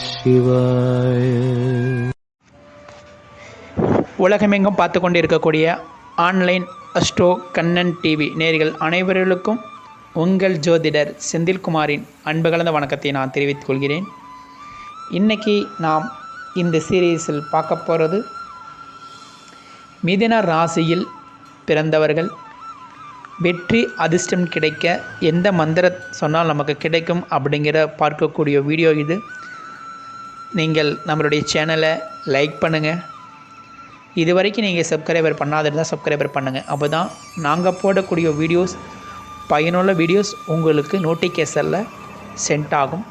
சிவாய. உலகமெங்கும் பார்த்து கொண்டு இருக்கக்கூடிய ஆன்லைன் அஸ்ட்ரோ கண்ணன் டிவி நேர்கள் அனைவர்களுக்கும் உங்கள் ஜோதிடர் செந்தில்குமாரின் அன்பு கலந்த வணக்கத்தை நான் தெரிவித்துக் கொள்கிறேன். இன்றைக்கி நாம் இந்த சீரீஸில் பார்க்க போகிறது மிதின ராசியில் பிறந்தவர்கள். வெற்றி அதிர்ஷ்டம் கிடைக்க எந்த மந்திர சொன்னால் நமக்கு கிடைக்கும் அப்படிங்கிற பார்க்கக்கூடிய வீடியோ இது. நீங்கள் நம்மளுடைய சேனலை லைக் பண்ணுங்கள் இது வரைக்கும் நீங்கள் சப்ஸ்கிரைபர் பண்ணாத இருந்தால் சப்ஸ்கிரைபர் பண்ணுங்கள் அப்போ தான் நாங்கள் போடக்கூடிய வீடியோஸ் பயனுள்ள வீடியோஸ் உங்களுக்கு நோட்டிஃபிகேஷனில் சென்ட் ஆகும்.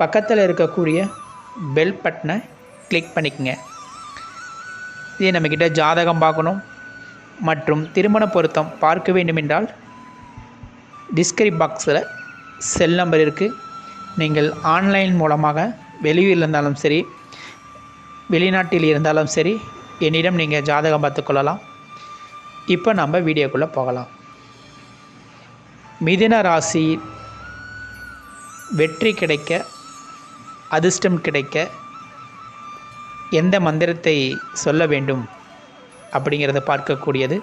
பக்கத்தில் இருக்கக்கூடிய பெல் பட்டனை கிளிக் பண்ணிக்கங்க. இதே நம்மக்கிட்ட ஜாதகம் பார்க்கணும். மற்றும் திருமண பொருத்தம் பார்க்க வேண்டுமென்றால் டிஸ்கிரிப் பாக்ஸில் செல் நம்பர் இருக்குது நீங்கள் ஆன்லைன் மூலமாக வெளியூரில் இருந்தாலும் சரி வெளிநாட்டில் இருந்தாலும் சரி என்னிடம் நீங்கள் ஜாதகம் பார்த்துக்கொள்ளலாம் இப்போ நம்ம வீடியோக்குள்ளே போகலாம். மிதின ராசி வெற்றி கிடைக்க அதிர்ஷ்டம் கிடைக்க எந்த மந்திரத்தை சொல்ல வேண்டும் அப்படிங்கிறத பார்க்கக்கூடியது.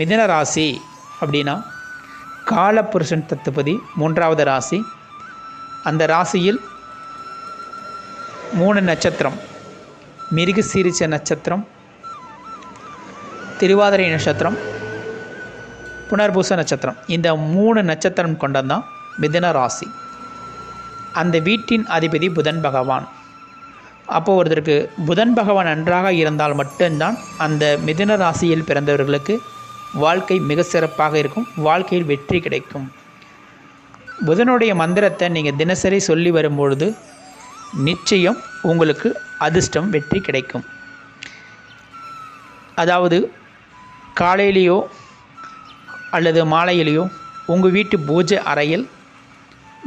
மிதின ராசி அப்படின்னா காலபுருஷன் தத்துபதி மூன்றாவது ராசி. அந்த ராசியில் மூணு நட்சத்திரம். மிருகசீரிச்ச நட்சத்திரம். திருவாதிரை நட்சத்திரம். புனர்பூச நட்சத்திரம். இந்த மூணு நட்சத்திரம் கொண்டதான் மிதுன ராசி. அந்த வீட்டின் அதிபதி புதன் பகவான். அப்போது ஒருத்தருக்கு புதன் பகவான் நன்றாக இருந்தால் மட்டும்தான் அந்த மிதுன ராசியில் பிறந்தவர்களுக்கு வாழ்க்கை மிக சிறப்பாக இருக்கும். வாழ்க்கையில் வெற்றி கிடைக்கும். புதனுடைய மந்திரத்தை நீங்கள் தினசரி சொல்லி வரும்பொழுது நிச்சயம் உங்களுக்கு அதிர்ஷ்டம் வெற்றி கிடைக்கும். அதாவது காலையிலேயோ அல்லது மாலையிலேயோ உங்கள் வீட்டு பூஜை அறையில்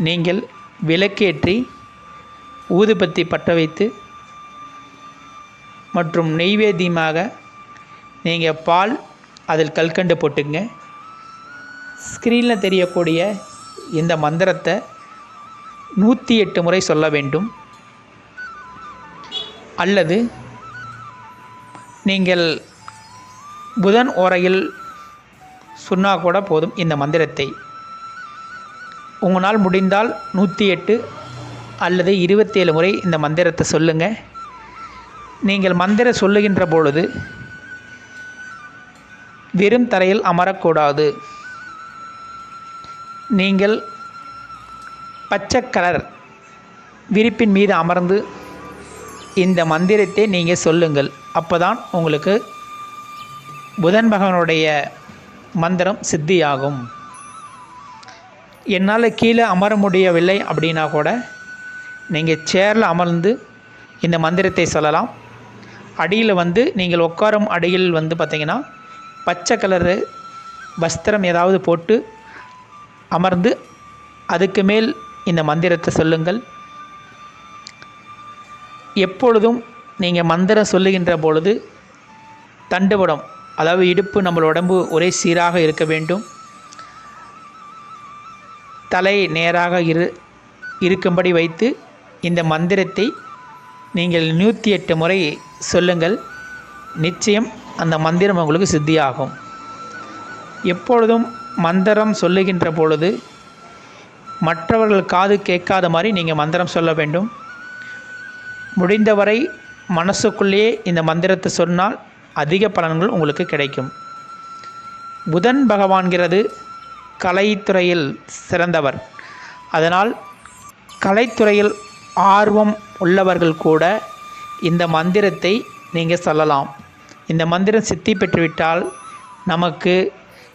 நீங்கள் விளக்கேற்றி ஊதுபத்தி பற்ற வைத்து மற்றும் நெய்வேத்தியமாக நீங்கள் பால் அதில் கல்கண்டு போட்டுங்க. ஸ்க்ரீனில் தெரியக்கூடிய இந்த மந்திரத்தை நூற்றி எட்டு முறை சொல்ல வேண்டும். அல்லது நீங்கள் புதன் ஓரையில் சொன்னால் கூட போதும் இந்த மந்திரத்தை. உங்களால் முடிந்தால் நூற்றி எட்டு அல்லது இருபத்தேழு முறை இந்த மந்திரத்தை சொல்லுங்கள் நீங்கள் மந்திரம் சொல்லுகின்ற பொழுது வெறும் தரையில் அமரக்கூடாது. நீங்கள் பச்சை கலர் விரிப்பின் மீது அமர்ந்து இந்த மந்திரத்தை நீங்கள் சொல்லுங்கள். அப்போ தான் உங்களுக்கு புதன் பகவானுடைய மந்திரம் சித்தியாகும். என்னால் கீழே அமர முடியவில்லை அப்படின்னா கூட நீங்கள் சேரில் அமர்ந்து இந்த மந்திரத்தை சொல்லலாம். அடியில் வந்து நீங்கள் உட்காரும் அடியில் வந்து பார்த்திங்கன்னா பச்சை கலரு வஸ்திரம் ஏதாவது போட்டு அமர்ந்து அதுக்கு மேல் இந்த மந்திரத்தை சொல்லுங்கள். எப்பொழுதும் நீங்கள் மந்திரம் சொல்லுகின்ற பொழுது தண்டுபடம் அதாவது இடுப்பு நம்மளோட உடம்பு ஒரே சீராக இருக்க வேண்டும். தலை நேராக இரு இருக்கும்படி வைத்து இந்த மந்திரத்தை நீங்கள் நூற்றி எட்டு முறை சொல்லுங்கள். நிச்சயம் அந்த மந்திரம் உங்களுக்கு சித்தியாகும். எப்பொழுதும் மந்திரம் சொல்லுகின்ற பொழுது மற்றவர்கள் காது கேட்காத மாதிரி நீங்கள் மந்திரம் சொல்ல வேண்டும். முடிந்தவரை மனசுக்குள்ளேயே இந்த மந்திரத்தை சொன்னால் அதிக பலன்கள் உங்களுக்கு கிடைக்கும். புதன் பகவான்கிறது கலைத்துறையில் சிறந்தவர். அதனால் கலைத்துறையில் ஆர்வம் உள்ளவர்கள் கூட இந்த மந்திரத்தை நீங்கள் சொல்லலாம். இந்த மந்திரம் சித்தி பெற்றுவிட்டால் நமக்கு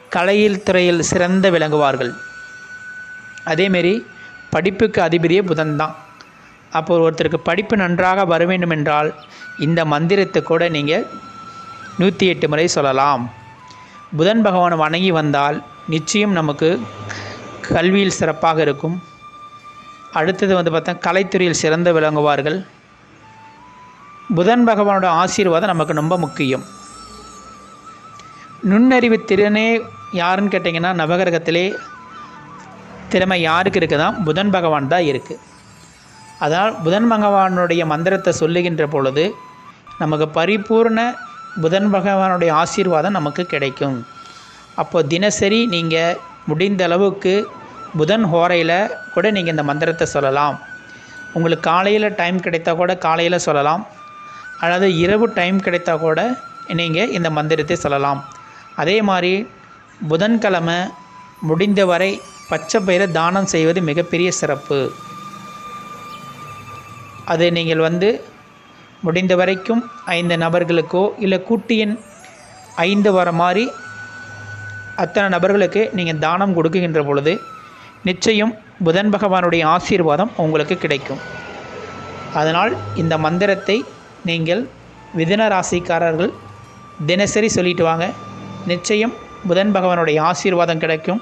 கலையில் துறையில் சிறந்த விளங்குவார்கள். அதேமாரி படிப்புக்கு அதிபதியே புதன் அப்போது அப்போ ஒருத்தருக்கு படிப்பு நன்றாக வர வேண்டும் என்றால் இந்த மந்திரத்தை கூட நீங்கள் நூற்றி எட்டு முறை சொல்லலாம். புதன் பகவான் வணங்கி வந்தால் நிச்சயம் நமக்கு கல்வியில் சிறப்பாக இருக்கும். அடுத்தது வந்து பார்த்தா கலைத்துறையில் சிறந்து விளங்குவார்கள். புதன் பகவானோட ஆசீர்வாதம் நமக்கு ரொம்ப முக்கியம். நுண்ணறிவு திறனே யாருன்னு கேட்டிங்கன்னா நவகிரகத்திலே திறமை யாருக்கு இருக்குதான் புதன் பகவான் தான் இருக்குது அதனால் புதன் பகவானுடைய மந்திரத்தை சொல்லுகின்ற பொழுது நமக்கு பரிபூர்ண புதன் பகவானுடைய ஆசீர்வாதம் நமக்கு கிடைக்கும். அப்போ தினசரி நீங்கள் முடிந்த அளவுக்கு புதன் ஹோரையில் கூட நீங்கள் இந்த மந்திரத்தை சொல்லலாம். உங்களுக்கு காலையில் டைம் கிடைத்தா கூட காலையில் சொல்லலாம். அல்லது இரவு டைம் கிடைத்தா கூட நீங்கள் இந்த மந்திரத்தை சொல்லலாம். அதே மாதிரி புதன்கிழமை முடிந்தவரை பச்சை பயிரை தானம் செய்வது மிகப்பெரிய சிறப்பு. அது நீங்கள் வந்து முடிந்த வரைக்கும் ஐந்து நபர்களுக்கோ இல்லை கூட்டியின் ஐந்து வர மாதிரி அத்தனை நபர்களுக்கு நீங்கள் தானம் கொடுக்குகின்ற பொழுது நிச்சயம் புதன் பகவானுடைய ஆசீர்வாதம் உங்களுக்கு கிடைக்கும். அதனால் இந்த மந்திரத்தை நீங்கள் மிதுன ராசிக்காரர்கள் தினசரி சொல்லிட்டு வாங்க. நிச்சயம் புதன் பகவானுடைய ஆசீர்வாதம் கிடைக்கும்.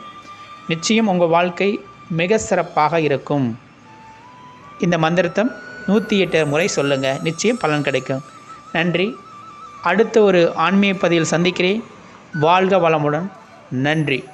நிச்சயம் உங்கள் வாழ்க்கை மிக சிறப்பாக இருக்கும். இந்த மந்திரத்தை நூற்றி எட்டு முறை சொல்லுங்கள் நிச்சயம் பலன் கிடைக்கும். நன்றி. அடுத்த ஒரு ஆன்மீக பதிவில் சந்திக்கிறேன். வாழ்க வளமுடன். நன்றி.